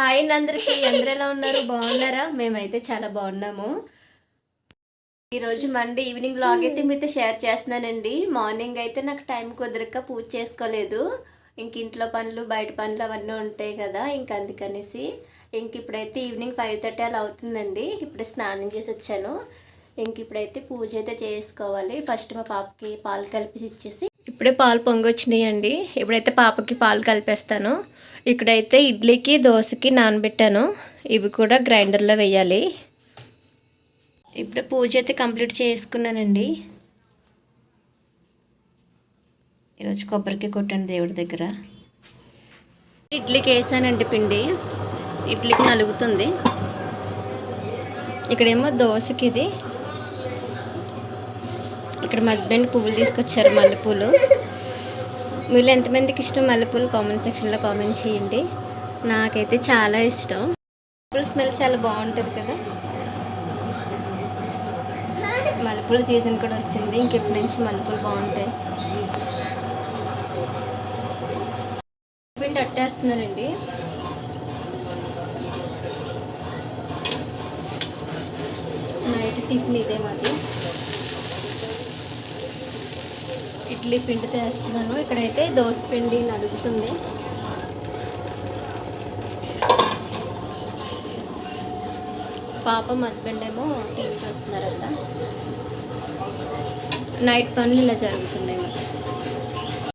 Hi అందరికి అందరు ఎలా ఉన్నారు? బాగున్నారా? మేమైతే చాలా బాగున్నాము. ఈరోజు మండే ఈవినింగ్ బ్లాగ్ అయితే మీతో షేర్ చేస్తున్నానండి. మార్నింగ్ అయితే నాకు టైం కుదరక పూజ చేసుకోలేదు. ఇంక ఇంట్లో పనులు బయట పనులు అవన్నీ ఉంటాయి కదా ఇంక అందుకనేసి ఇంక ఇప్పుడైతే ఈవినింగ్ ఫైవ్ థర్టీ అలా అవుతుందండి. ఇప్పుడు స్నానం చేసి వచ్చాను. ఇంక ఇప్పుడైతే పూజ అయితే చేసుకోవాలి. ఫస్ట్ మా పాపకి పాలు కలిపి ఇచ్చేసి ఇప్పుడే పాలు పొంగొచ్చినాయండి. ఇప్పుడైతే పాపకి పాలు కలిపేస్తాను. ఇక్కడైతే ఇడ్లీకి దోశకి నానబెట్టాను. ఇవి కూడా గ్రైండర్లో వేయాలి. ఇప్పుడు పూజ అయితే కంప్లీట్ చేసుకున్నానండి. ఈరోజు కొబ్బరికి కొట్టాను దేవుడి దగ్గర. ఇడ్లీకి వేసానండి పిండి. ఇడ్లీకి నలుగుతుంది. ఇక్కడేమో దోశకి ఇది ఇక్కడ మా హస్బెండ్ పువ్వులు తీసుకొచ్చారు మల్లెపూలు. మీరు ఎంతమందికి ఇష్టం మల్లెపూలు కామెంట్ సెక్షన్లో కామెంట్ చేయండి. నాకైతే చాలా ఇష్టం. మల్లెపూల స్మెల్ చాలా బాగుంటుంది కదా. మల్లెపూల సీజన్ కూడా వస్తుంది. ఇంకెప్పటి నుంచి మల్లెపూలు బాగుంటాయి. పిండి అట్టేస్తున్నారండి. నైట్ టిఫిన్ ఇదే మాది. ఇడ్లీ పిండి తెస్తున్నాను. ఇక్కడైతే దోశ పిండి నలుగుతుంది పాప హస్బెండ్ ఏమో టీవీ చూస్తున్నారంట. నైట్ పనులు ఇలా జరుగుతున్నాయి.